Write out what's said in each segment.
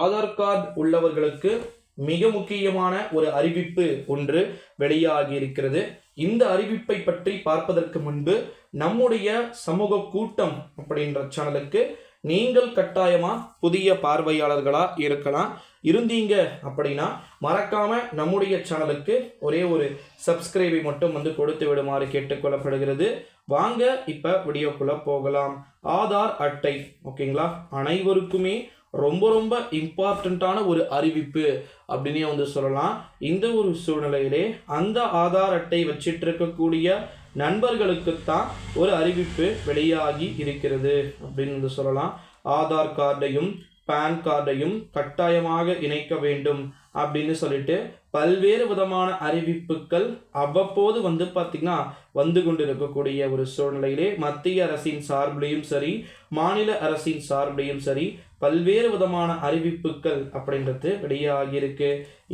Aadhaar card உள்ளவர்களுக்கு மிக முக்கியமான ஒரு அறிவிப்பு ஒன்று வெளியாகி இருக்கிறது. இந்த அறிவிப்பை பற்றி பார்ப்பதற்கு முன்பு நம்முடைய சமூக கூட்டம் அப்படின்ற சேனலுக்கு நீங்கள் கட்டாயமாக புதிய பார்வையாளர்களாக இருக்கலாம். இருந்தீங்க அப்படின்னா மறக்காம நம்முடைய சேனலுக்கு ஒரே ஒரு சப்ஸ்கிரைபை மட்டும் வந்து கொடுத்து விடுமாறு கேட்டுக்கொள்ளப்படுகிறது. வாங்க இப்போ வீடியோக்குள்ளே போகலாம். ஆதார் அட்டை ஓகேங்களா? அனைவருக்குமே ரொம்ப ரொம்ப இம்பார்ட்டண்ட்டான ஒரு அறிவிப்பு அப்படின்னே வந்து சொல்லலாம். இந்த ஒரு சூழ்நிலையிலே அந்த ஆதார் அட்டை வச்சிட்டு இருக்கக்கூடிய நண்பர்களுக்குத்தான் ஒரு அறிவிப்பு வெளியாகி இருக்கிறது அப்படின்னு வந்து சொல்லலாம். ஆதார் கார்டையும் பேன் கார்டையும் கட்டாயமாக இணைக்க வேண்டும் அப்படின்னு சொல்லிட்டு பல்வேறு விதமான அறிவிப்புகள் அவ்வப்போது வந்து பார்த்திங்கன்னா வந்து கொண்டு இருக்கக்கூடிய ஒரு சூழ்நிலையிலே மத்திய அரசின் சார்பிலையும் சரி மாநில அரசின் சார்பிலையும் சரி பல்வேறு விதமான அறிவிப்புகள் அப்படின்றது வெளியாகியிருக்கு.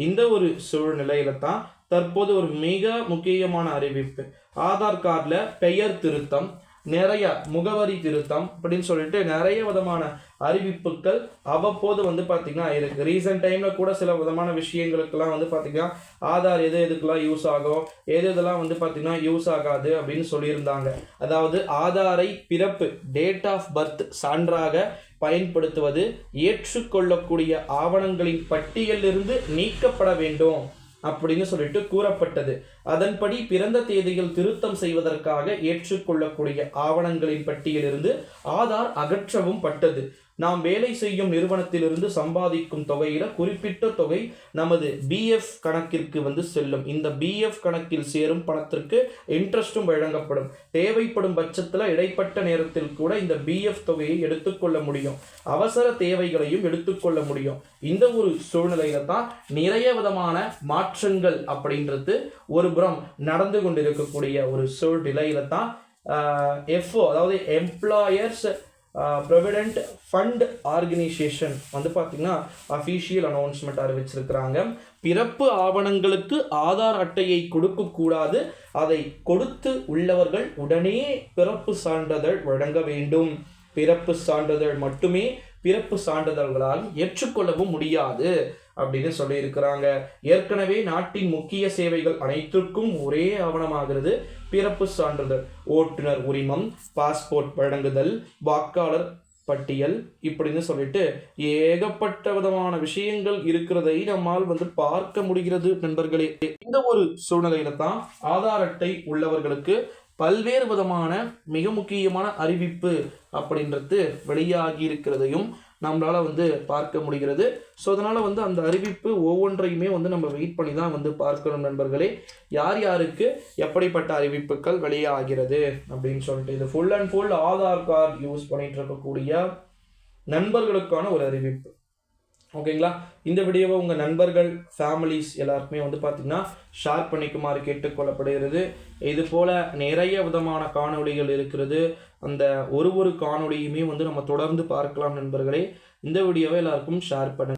இந்த ஒரு சூழ்நிலையில தான் தற்போது ஒரு மிக முக்கியமான அறிவிப்பு. ஆதார் கார்டில் பெயர் திருத்தம் நிறைய முகவரி திருத்தம் அப்படின்னு சொல்லிட்டு நிறைய விதமான அறிவிப்புகள் அவ்வப்போது வந்து பார்த்திங்கன்னா இருக்குது ரீசெண்ட் டைமில் கூட சில விதமான விஷயங்களுக்கெல்லாம் வந்து பார்த்திங்கன்னா ஆதார் எது எதுக்கெல்லாம் யூஸ் ஆகும் எது இதெல்லாம் வந்து பார்த்திங்கன்னா யூஸ் ஆகாது அப்படின்னு சொல்லியிருந்தாங்க. அதாவது ஆதாரை பிறப்பு டேட் ஆஃப் பர்த் சான்றாக பயன்படுத்துவது ஏற்றுக்கொள்ளக்கூடிய ஆவணங்களின் பட்டியலிருந்து நீக்கப்பட வேண்டும். அப்படின்னு சொல்லிட்டு கூறப்பட்டது. அதன்படி பிறந்த தேதிகள் திருத்தம் செய்வதற்காக ஏற்றுக்கொள்ளக்கூடிய ஆவணங்களின் பட்டியலிருந்து ஆதார் அகற்றவும் பட்டது. நாம் வேலை செய்யும் நிறுவனத்திலிருந்து சம்பாதிக்கும் தொகையில குறிப்பிட்ட தொகை நமது பிஎஃப் கணக்கிற்கு வந்து செல்லும். இந்த பிஎஃப் கணக்கில் சேரும் பணத்திற்கு இன்ட்ரெஸ்ட்டும் வழங்கப்படும். தேவைப்படும் பட்சத்தில் இடைப்பட்ட நேரத்தில் கூட இந்த பிஎஃப் தொகையை எடுத்துக்கொள்ள முடியும். அவசர தேவைகளையும் எடுத்துக்கொள்ள முடியும். இந்த ஒரு சூழ்நிலையில தான் நிறைய விதமான மாற்றங்கள் அப்படின்றது ஒரு புறம் நடந்து கொண்டிருக்கக்கூடிய ஒரு சூழ்நிலையில தான் எஃப்ஓ அதாவது எம்ப்ளாயர்ஸ் ப்ரொவிடென்ட் ஃபண்ட் ஆர்கனைசேஷன் வந்து பார்த்திங்கன்னா அஃபீஷியல் அனௌன்ஸ்மெண்ட் அறிவிச்சிருக்கிறாங்க பிறப்பு ஆவணங்களுக்கு ஆதார் அட்டையை கொடுக்கக்கூடாது அதை கொடுத்து உள்ளவர்கள் உடனே பிறப்பு சான்றிதழ் வழங்க வேண்டும். பிறப்பு சான்றிதழ் மட்டுமே பிறப்பு சான்றிதழ்களால் ஏற்றுக்கொள்ளவும் முடியாது அப்படின்னு சொல்லியிருக்கிறாங்க. ஏற்கனவே நாட்டின் முக்கிய சேவைகள் அனைத்திற்கும் ஒரே ஆவணமாகிறது. பிறப்பு சான்றிதழ் ஓட்டுநர் உரிமம் பாஸ்போர்ட் வழங்குதல் வாக்காளர் பட்டியல் இப்படின்னு சொல்லிட்டு ஏகப்பட்ட விதமான விஷயங்கள் இருக்கிறதை நம்மால் வந்து பார்க்க முடிகிறது நண்பர்களே. இந்த ஒரு சூழ்நிலையில தான் ஆதார் அட்டை உள்ளவர்களுக்கு பல்வேறு விதமான மிக முக்கியமான அறிவிப்பு அப்படின்றது வெளியாகி இருக்கிறதையும் நம்மளால் வந்து பார்க்க முடிகிறது. ஸோ அதனால் வந்து அந்த அறிவிப்பு ஒவ்வொன்றையுமே வந்து நம்ம வெயிட் பண்ணி தான் வந்து பார்க்கணும் நண்பர்களே. யார் யாருக்கு எப்படிப்பட்ட அறிவிப்புகள் வெளியாகிறது அப்படின்னு சொல்லிட்டு இது full and full Aadhaar card use பண்ணிகிட்டு இருக்கக்கூடிய நண்பர்களுக்கான ஒரு அறிவிப்பு. ஓகேங்களா? இந்த வீடியோவை உங்கள் நண்பர்கள் ஃபேமிலிஸ் எல்லாருக்குமே வந்து பார்த்திங்கன்னா ஷேர் பண்ணிக்குமாறு கேட்டுக்கொள்ளப்படுகிறது. இது போல் நிறைய விதமான காணொளிகள் இருக்கிறது. அந்த ஒரு ஒரு காணொளியுமே வந்து நம்ம தொடர்ந்து பார்க்கலாம் நண்பர்களே. இந்த வீடியோவை எல்லாருக்கும் ஷேர் பண்ணு